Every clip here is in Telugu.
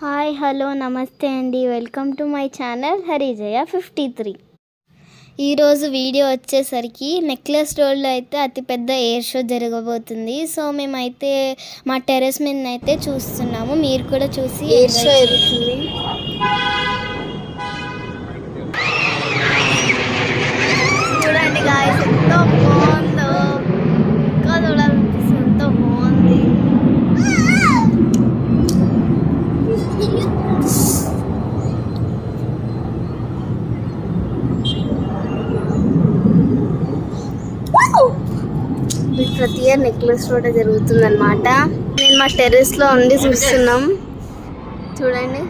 హాయ్ హలో నమస్తే అండి. Welcome to my channel Harijaya fifty three. ఈరోజు వీడియో వచ్చేసరికి నెక్లెస్ రోడ్లో అయితే అతిపెద్ద ఎయిర్ షో జరగబోతుంది. సో మేమైతే మా టెర్రస్ మీద అయితే చూస్తున్నాము. మీరు కూడా చూసి ఎయిర్ షో enjoy జరుగుతుంది చూడండి గాయస్ ఎంత బాగుందో ఇంకా చూడాలనిపిస్తుంది ఎంత బాగుంది ఇది ప్రతి ఇయర్ నెక్లెస్ కూడా జరుగుతుంది అనమాట నేను మా టెర్రస్లో ఉండి చూస్తున్నాం. చూడండి.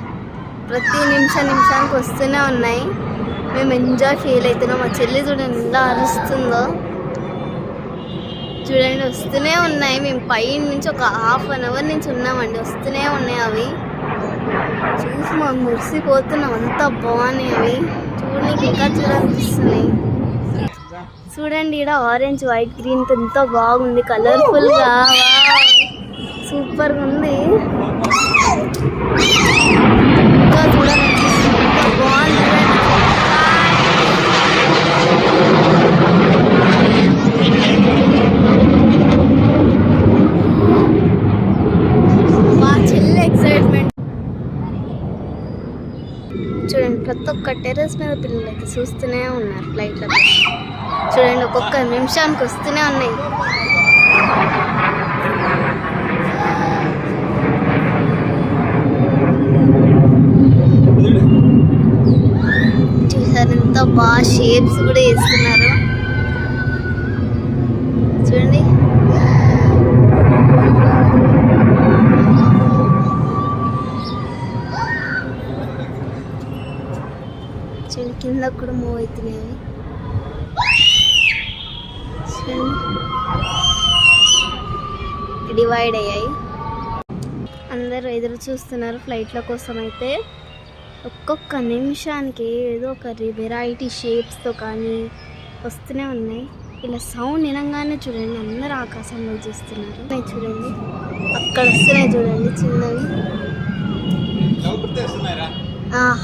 ప్రతి నిమిషం నిమిషానికి వస్తూనే ఉన్నాయి. మేము ఎంజాయ్ ఫీల్ అవుతున్నాం. మా చెల్లి చూడండి ఎంత అరుస్తుందో. చూడండి వస్తూనే ఉన్నాయి. మేము పై నుంచి ఒక హాఫ్ అన్ అవర్ నుంచి ఉన్నామండి. వస్తూనే ఉన్నాయి అవి. చూసి మాకు మురిసిపోతున్నాం. అంత బాగున్నాయి అవి. చూడడానికి ఇంకా చూడాలనిపిస్తున్నాయి చూడండి ఇక్కడ ఆరెంజ్ వైట్ గ్రీన్ ఎంతో బాగుంది కలర్ఫుల్గా. సూపర్గా ఉంది ఇంకా చూడాలనిపిస్తుంది ఎంత బాగుంది మా చెల్లి ఎక్సైట్మెంట్ చూడండి ప్రతి ఒక్క టెర్రస్ మీద పిల్లలు అయితే చూస్తూనే ఉన్నారు ఫ్లైట్లో చూడండి ఒక్కొక్క నిమిషానికి వస్తూనే ఉన్నాయి. చూసారు ఎంత బాగా షేప్స్ కూడా వేస్తున్నారు. చూడండి కింద కూడా మూవ్ అవుతున్నాయి. డివైడ్ అయ్యాయి. అందరూ ఎదురు చూస్తున్నారు ఫ్లైట్ల కోసం అయితే ఒక్కొక్క నిమిషానికి ఏదో ఒక వెరైటీ షేప్స్తో కానీ వస్తూనే ఉన్నాయి. ఇలా సౌండ్ వినంగానే చూడండి. అందరూ ఆకాశంలో చూస్తున్నారు. చూడండి. అక్కడ వస్తున్నాయి చూడండి చిన్నవి.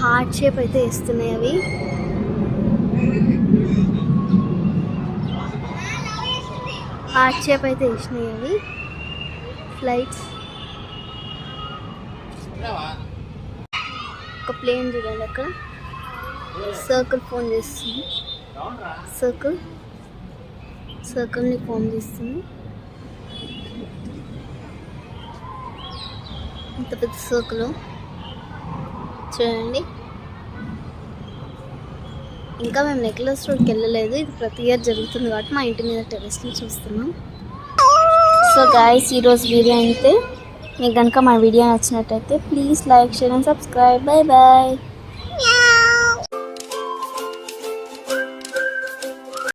హార్ట్ షేప్ అయితే వేస్తున్నాయి అవి. హార్ట్ షేప్ అయితే వేసినాయి అవి. ఫ్లైట్స్ ఒక ప్లేన్ చూడండి అక్కడ. సర్కిల్ ఫోన్ చేస్తుంది. సర్కిల్ సర్కిల్ని ఫోన్ చేస్తుంది. ఇంత పెద్ద సర్కిల్ చూడండి. ఇంకా మేము నెక్లెస్ రోడ్కి వెళ్ళలేదు. ఇది ప్రతి ఇయర్ జరుగుతుంది కాబట్టి మా ఇంటి మీద టెరెస్లో చూస్తున్నాం. సో గాయస్ ఈరోజు వీడియో అయితే మీకు కనుక మా వీడియో నచ్చినట్టయితే please like share and subscribe bye bye